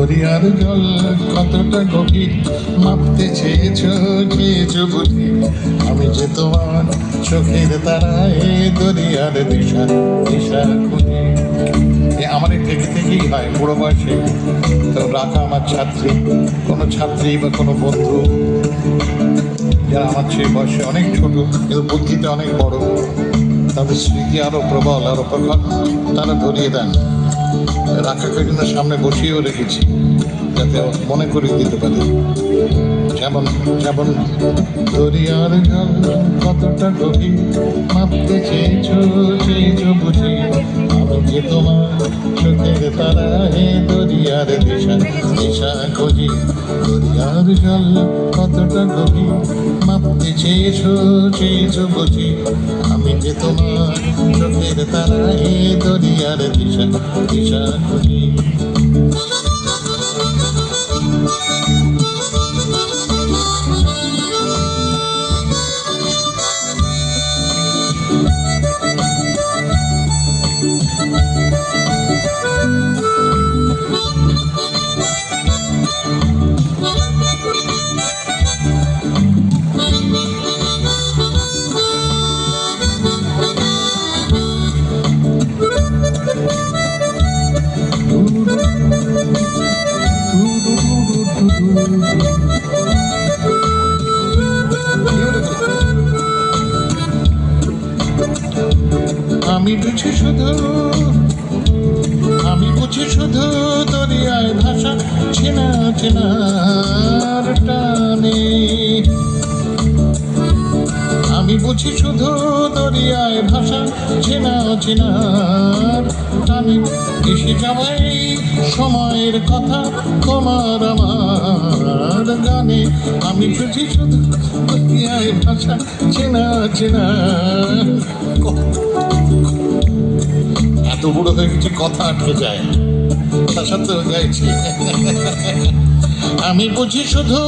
দরিয়ার জল কতটা গভীর? মাপতে চেয়েছ চেয়েছ বুঝি আমি যে তোমার চোখের তারায় দরিয়ার দিশা দিশা খুঁজি। আমার থেকে থেকেই হয় বুড়ো বয়সে। তো রাখা আমার ছাত্রী, কোনো ছাত্রী বা কোনো বন্ধু। যারা আমার চেয়ে বয়সে অনেক ছোট, কিন্তু বুদ্ধিতে অনেক বড়। তাদের স্মৃতি আরও প্রবল আরও প্রখর, তারা ধরিয়ে দেন। রাখাকে জন্য সামনে বসিয়েও রেখেছি, যাতে মনে করিয়ে দিতে পারে। যেমন যেমন, দরিয়ার জল কতটা গভীর, মাপতে চেয়েছ চেয়েছ বুঝি। যে তোমার চোখের তারা হে দরিয়ার দিশা দিশা খুঁজি। দরিয়ার জল কতটা গভীর, মাপতে চেয়েছ চেয়েছ বুঝি। যে তোমার চোখের তারা এই দুনিয়ার দিশা দিশা খুঁজি। আমি বুঝি শুধু, আমি বুঝি শুধু দরিয়ায় ভাষা চেনা চেনার টানে। আমি বুঝি শুধু দরিয়ায় ভাষা চেনা চেনার টানে। এসে যাওয়াই সময়ের কথা তোমার আমার গানে। আমি বুঝি শুধু দরিয়ায় ভাষা চেনা চেনা এত বুড়ো হয়ে গেছি কথা আটকে যায়। তা সত্ত্বেও গাইছি আমি বুঝি শুধু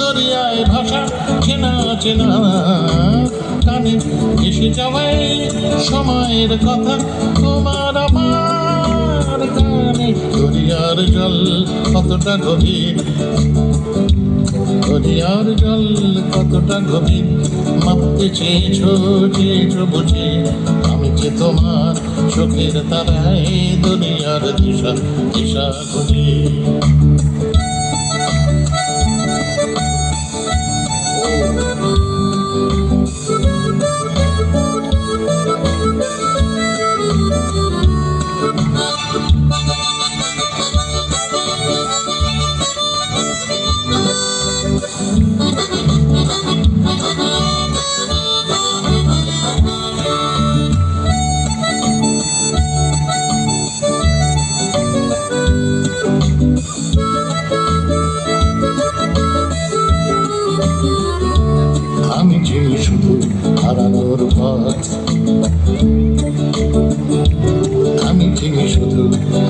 দরিয়ায় ভাষা চেনা চেনা কানে এসে যাওয়াই সময়ের কথা, তোমার আমার গানে দরিয়ার জল কতটা গভীর, দরিয়ার জল কতটা গভীর। মাপতে চেয়েছ চেয়েছ বুঝি, আমি যে তোমার চোখের তারায় দুনিয়ার দিশা দিশা খুঁজি।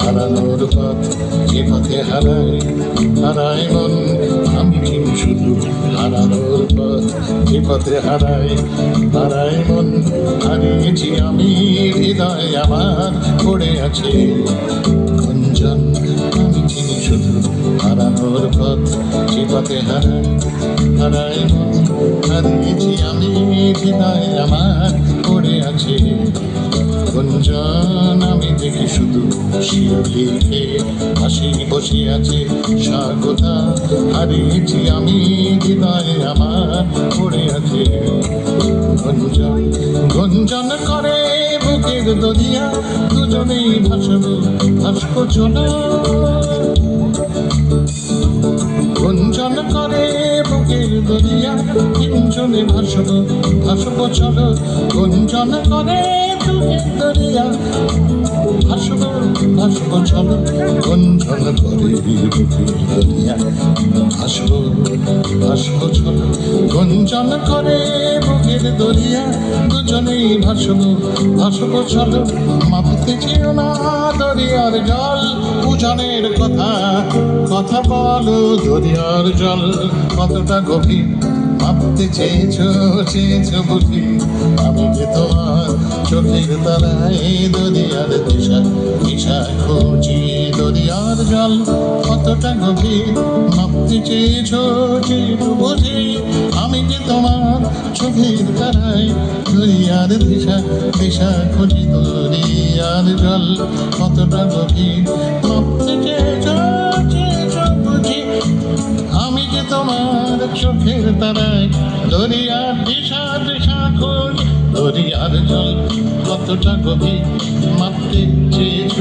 হারানোর পথ যে পথে হারাই হারাই মন। আমি চিনি শুধু হারানোর পথ যে পথে হারাই হারাই মন। হারিয়েছি আমি, হৃদয় আমার পড়ে আছে। গুঞ্জন, আমি চিনি শুধু হারানোর পথ যে পথে হারাই মন। হারিয়েছি আমি, হৃদয় আমার আছে গুঞ্জন আমি দেখি শুধু শিউলিকে হাসি বসে আছে স্বাগতা। হারিয়েছি আমি হৃদয় আমার পড়ে আছে। গুঞ্জন গুঞ্জন করে বুকের দরিয়া দুজনেই ভাসব ভাস্ক চলো গুঞ্জন করে বুকের দরিয়া তিনজনে ভাসব ভাসব চলো, গুঞ্জন করে বুকের দরিয়া। ভাসব ভাসব চলো, গুঞ্জন করে দরিয়া। ভাসব ভাসব চলো, গুঞ্জন করে বুকের দরিয়া। দুজনেই দরিয়ার জল। উজানের কথা কথা বলো দরিয়ার জল কতটা গভীর ভাবতে চেয়েছ চেয়েছ বুঝি। আমি যে তোমার চোখের তারায় দরিয়ার দিশা দিশা খুঁজি দরিয়ার জল কতটা গভীর ভাবতে চেয়েছ যেটু বুঝি। আমি যে তোমার চোখের তারায় দরিয়ার দিশা দিশা খুঁজি দরিয়ার জল। কতটা গভীর? চেয়েছ আমি যে তোমার চোখের তারায় দরিয়ার দিশা দিশা খোঁজ দরিয়ার জল, কতটা গভীর? মাপতে চেয়েছ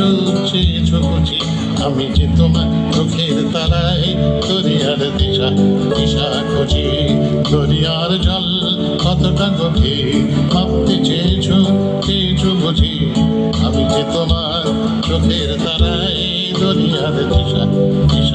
চেয়েছ বুঝি। আমি যে তোমার চোখের তারায় দরিয়ার দিশা দিশা খুঁজি। দরিয়ার জল কতটা গভীর, ভাবতে চেয়েছ চেয়েছ বুঝি। আমি যে তোমার চোখের তারায় দরিয়ার দিশা দিশা